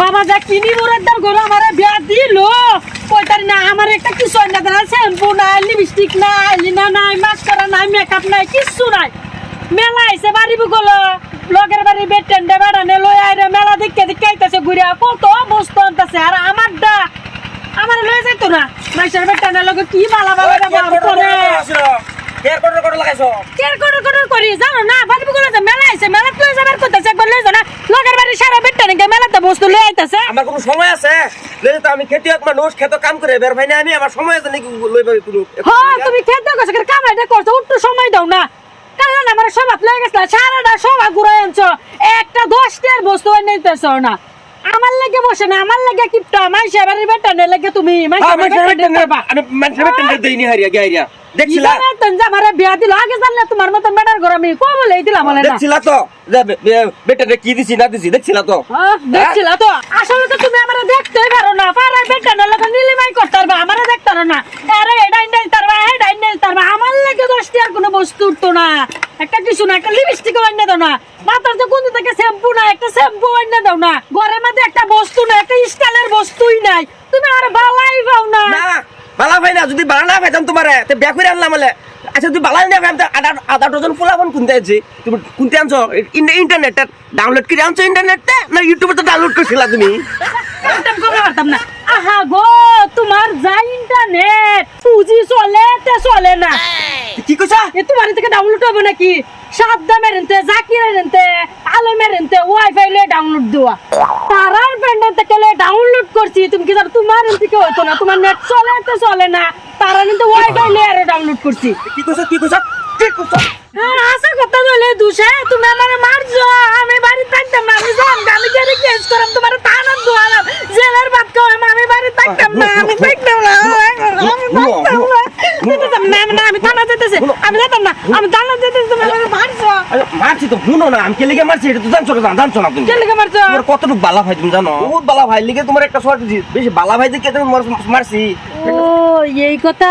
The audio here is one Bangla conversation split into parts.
বাবা যা কিনি মোরের দাম ঘরে আমার বিয়া দিল। কইতারি না আমার একটা কিছু না দেনা শ্যাম্পু নাই লিপস্টিক নাই লিনা নাই মাস্কারা নাই মেকআপ নাই কিচ্ছু নাই। মেলা আইছে বাড়ি বুকলো লগের বাড়ি বেটেন্ডে বেড়ানে লই আইরে মেলা দেখতে দেখতে আইতাছে ঘুরিয়া কত বস্তু আনতাছে। আর আমার দা আমার লয়ে যাইত না। মাইসের বেটেন্ডে লগে কি বালা বালা করে কেয়ার লাগাইছো। করি জানো না? বাড়ি বুকলো যে মেলা আইছে? মেলা লয়ে যাবার করতেছে একবার লয়ে যা না? লগের বাড়ি সারা বেটেন্ডে মেলাতে বস্তু লয়ে আইতাছে। আমার কোনো সময় আছে? লেলে তো আমি খেতিয়ক মানুষ খেত কাম করে বের ভাই না আমি আমার সময় আছে নাকি লইবা কোনো হ্যাঁ তুমি খেতে গেছো কিন্তু কামাইটা করছ একটু সময় দাও না। কারণ আমার সব গেছিল সারাটা সব ঘুরাই আনছো। একটা দশটার বস্তু নিতেছ না। আমার লাগে বসে না আমার লাগে কিপটা মাইসে এবারে বেটা নে লাগে তুমি মাইসে আমি মানুষের বেতন দেইনি হারিয়া গিয়া দেখছিলা? আমার বিয়া দিল আগে জানলে তোমার মতন বেটার ঘর আমি কো বলে দিলাম বলে না। দেখছিলা তো? বেটারে কি দিছি না দিছি দেখছিলা তো? দেখছিলা তো? আসলে তো তুমি আমারে দেখতেই পারো না পাড়ার বেটা না লোক নিলিমাই করতে পারবা আমারে দেখতে পারো না। আরে এডাই নাই তারবা হেডাই নাই তারবা আমার লাগে দশটি আর কোনো বস্তু উঠতো না। একটা কিছু না একটা লিপস্টিক এনে দাও না। মাথার যে কোন থেকে শ্যাম্পু না একটা শ্যাম্পু এনে দাও না ঘরের মধ্যে একটা বস্তু না একটা স্টাইলের বস্তুই নাই তুমি আর বালাই পাও না না বালা ভাই না যদি বালা না পাইতাম তোমারে তে বিয়া করে আনলাম বলে আচ্ছা তুই বালা না পাইতাম আধা আধা ডজন ফুলাফোন কোনতে আনছি? তুমি কোনতে আনছো? ইন্টারনেটে ডাউনলোড করে আনছো ইন্টারনেটে? না ইউটিউবে তো ডাউনলোড করছিলা তুমি? না। আহা গো তোমার যা ইন্টারনেট পুঁজি চলে তে চলে না। কি কইছা? এ তোমার থেকে ডাউনলোড হবে নাকি? সাদ্দা মেরেনতে জাকির এরেনতে আলো মেরেনতে ওয়াইফাই লে ডাউনলোড দেওয়া। তারার ব্যান্ডের থেকে লে ডাউনলোড করছি তুমি কি জানো তোমার থেকে হতো না তোমার নেট চলে তো চলে না তারা কিন্তু ওয়াইফাই লে আরও ডাউনলোড করছি। কি কইছা কি কইছা কি কইছা? হ্যাঁ আশা কথা বলে দুষে তুমি আমার মারছো আমি বাড়ি থাকতাম না আমি জানতাম আমি কেন কেস করাম তোমার থানার দোয়ালাম জেলের ভাত খাওয়াম আমি বাড়ি থাকতাম না আমি থাকতাম না যেতাম না আমি না আমি থানা যেতেছি আমি যেতাম না। আমি থানা যেতেছি তুমি আমাকে মারছো। মারছি তো শুনো না আমি কে লিগে মারছি এটা তো জানছো না জানছো না তুমি। কে লিখে মারছো? তোমার কতটুকু বালা ভাই তুমি জানো? বহুত বালা ভাই লিগে তোমার একটা শর্ট দিছি। বেশি বালা ভাই দেখে তুমি মার- মারছি। ও এই কথা?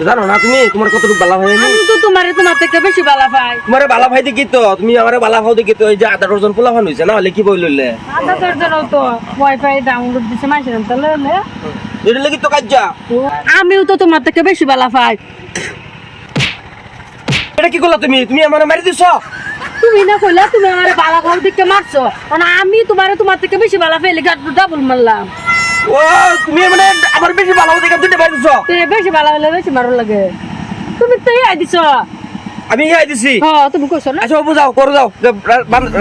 জানো না তুমি তোমার কতটুকু বালা ভাই আমি? তো তোমার তোমার থেকে বেশি বালা পাই তোমার বালা ভাই দেখি তো তুমি আমার বালা ভাই দেখি তো এই যে আধা ডজন পোলা হয়েছে না হলে কি বই লইলে? আধা দরজারও তো ওয়াইফাই ডাউনলোড দিছে মাইছে তাহলে এটা লাগি তো কাজ্জা। আমিও তো তোমার থেকে বেশি বালা পাই। এটা কি করলা তুমি? তুমি আমার মারি দিছ? তুমি না কইলা তুমি আমার বালা খাও দিকে মারছো। মানে আমি তোমারে তোমার থেকে বেশি বালা ফেলে গাট ডাবল মারলাম। ও তুমি মানে আমার বেশি বালা দেখে দুটো মারি দিছ? তুই বেশি বালা হলে বেশি মারো লাগে। তুমি তো ইয়া দিছ। আমি ইহাই দিছি। হ্যাঁ তুমি কইছো না? আচ্ছা বুঝাও করো যাও।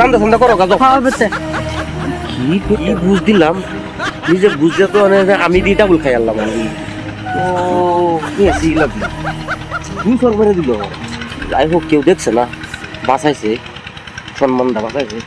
রান্দা সান্দা করো কাজ হ্যাঁ কি বুঝ দিলাম? নিজে বুঝতে তো মানে আমি দিয়ে ডাবল খাই আনলাম মানে। ও কি আছে ইলাম তুমি সরবারে দিল। যাই হোক কেউ দেখছে না। বাঁচাইছে। সম্মানটা বাঁচাইছে।